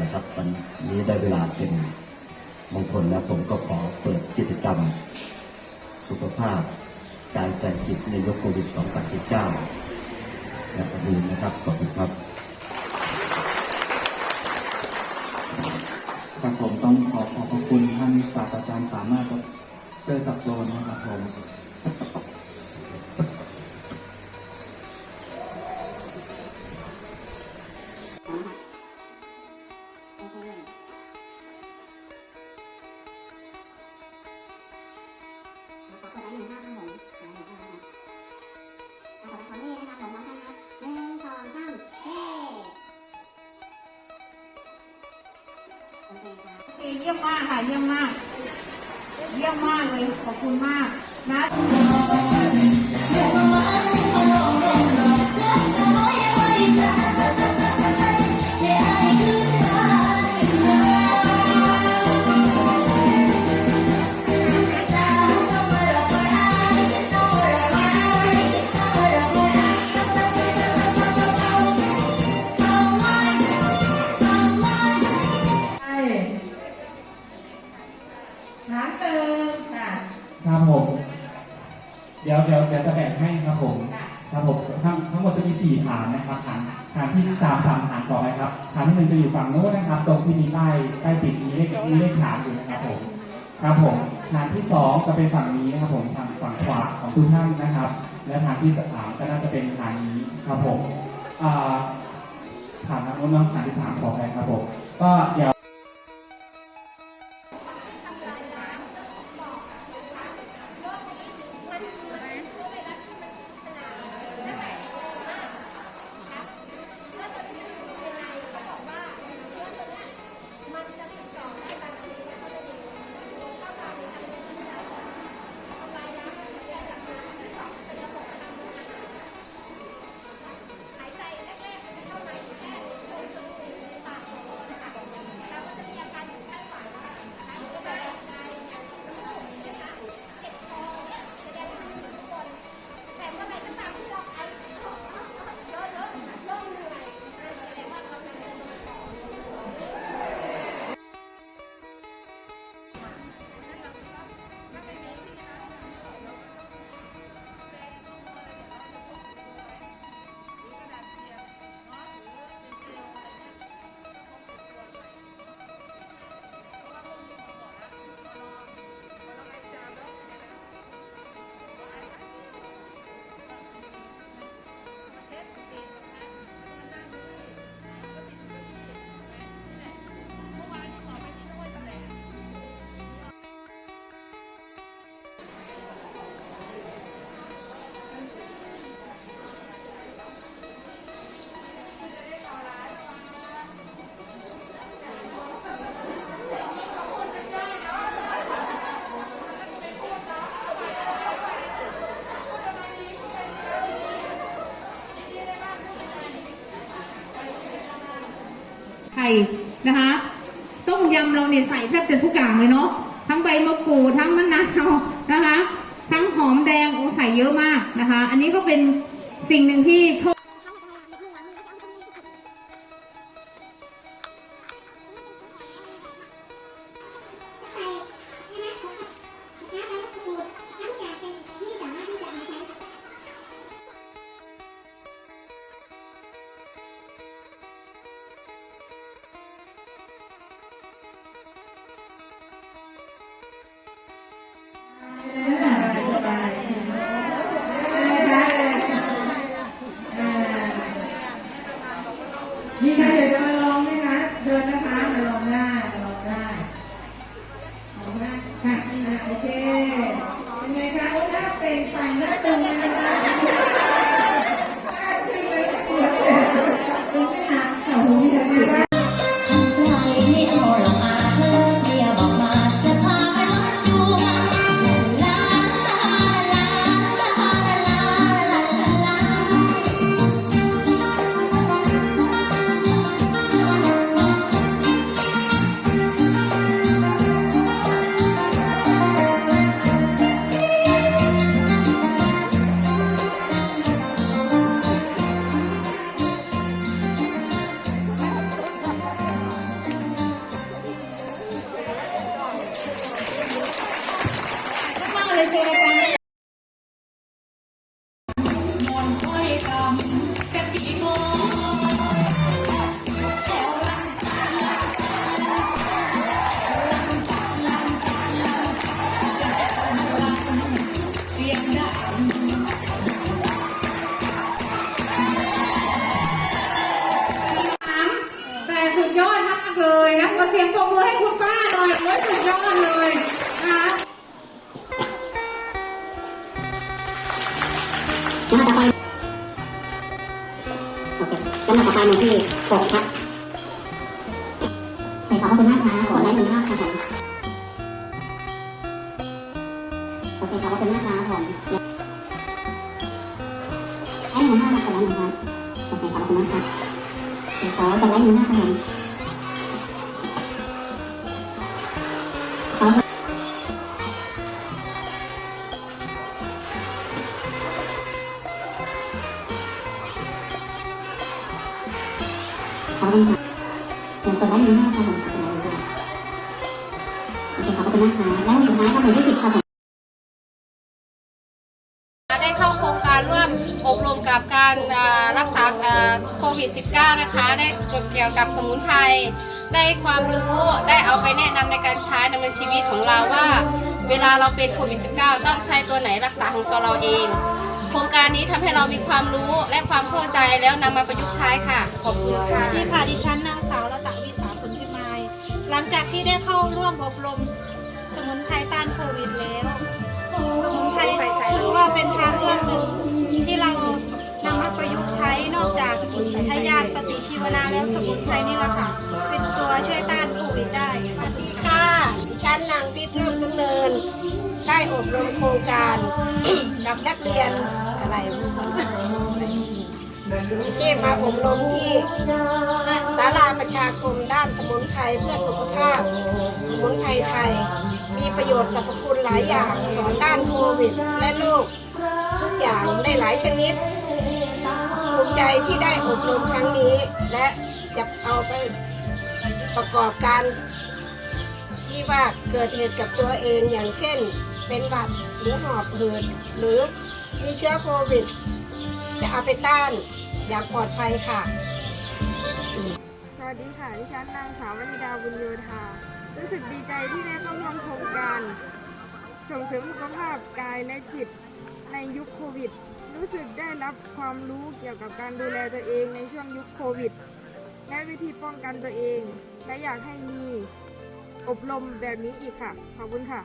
นะครับวันนี้ได้เวลาเป็นมงคลแล้วผมก็ขอเปิดกิจกรรม สุขภาพการแจจิตในยุคโควิด2019และวันนี้นะครับขอบคุณครับครับผมต้องขอขอบพระคุณท่านศาสตราจารย์สามารถเชิญสับโลนะครับผม เยี่ยมมากค่ะเยี่ยมมาก เยี่ยมมากเลยขอบคุณมากนะ สี่ฐานนะครับฐานฐานที่สามสามฐานต่อไปครับฐานที่หนึ่งจะอยู่ฝั่งโน้นนะครับ ตรงที่มีป้ายป้ายติดมีเลขมีเลขฐานอยู่นะครับผมครับผมฐานที่สองจะเป็นฝั่งนี้นะครับผมทางฝั่งขวาของทุกท่านนะครับ และฐานที่สามก็น่าจะเป็นฐานนี้ครับผมฐานทางโน้นเนาะฐานที่สามขอไปครับผมก็เดี๋ยว นะคะต้มยำเราเนี่ยใส่แทบจะทุกอย่างเลยเนาะทั้งใบมะกรูดทั้งมะนาวนะคะ ทั้งหอมแดงโอ้ใส่เยอะมากนะคะ อันนี้ก็เป็นสิ่งหนึ่งที่โชคมีากเลยนะขอเสียงปรบมือให้คุณป้าหน่อยโอ้ยสุดยอดเลยนะคะลำดับต่อไปหนึ่งที่หกครับขอบคุณมากครับกดไลค์หนึ่งมากครับผมโอเคขอบคุณมากครับผมไอ้หนึ่งห้ามากดไลค์หนึ่งครับโอเคขอบคุณมากครับขอกดไลค์หนึ่งมากครับผม ดี๋ยวกดไลค์หนึ่งมากครับผมโอเคขอบคุณมากครับแล้วสุดท้ายครับผมที่สิบครับผมได้เข้าโครงการร่วมอบรมกับการอ่ารักษาอ่าโควิด -19 นะคะ ได้เกี่ยวกับสมุนไพร ได้ความรู้ ได้เอาไปแนะนำในการใช้ดำเนินชีวิตของเราว่า เวลาเราเป็นโควิด -19 ต้องใช้ตัวไหนรักษาของตัวเราเอง โครงการนี้ทำให้เรามีความรู้และความเข้าใจแล้วนำมาประยุกต์ใช้ค่ะ ขอบคุณค่ะนี่ค่ะดิฉัน หลังจากที่ได้เข้าร่วมอบรมสมุนไพรต้านโควิดแล้วสมุนไพรถือว่าเป็นทางเลือกหนึ่งที่เรานำมาประยุกต์ใช้นอกจากทายาทปฏิชีวนะแล้วสมุนไพรนี่แหละค่ะ เป็นตัวช่วยต้านโควิดได้สวัสดีค่ะดิฉันนางพิพย์เริ่มดำเนิน ได้อบรมโครงการ กับนักเรียนอะไร ที่มาอบรมที่ศาลาประชาคมด้านสมุนไพรเพื่อสุขภาพสมุนไพรไทย มีประโยชน์กับคุณหลายอย่างต่อต้านโควิดและโรคทุกอย่างในหลายชนิดภูมิใจที่ได้อบรมครั้งนี้ และจะเอาไปประกอบการที่ว่าเกิดเหตุกับตัวเองอย่างเช่น เป็นหวัดหรือหอบหืดหรือมีเชื้อโควิด จะเอาไปต้าน อย่างปลอดภัยค่ะ สวัสดีค่ะ ดิฉันนางสาววนิดาบุญโยธา รู้สึกดีใจที่ได้เข้าร่วมโครงการ ส่งเสริมสุขภาพกายและจิตในยุคโควิด รู้สึกได้รับความรู้เกี่ยวกับการดูแลตัวเองในช่วงยุคโควิด และวิธีป้องกันตัวเอง และอยากให้มีอบรมแบบนี้อีกค่ะ ขอบคุณค่ะ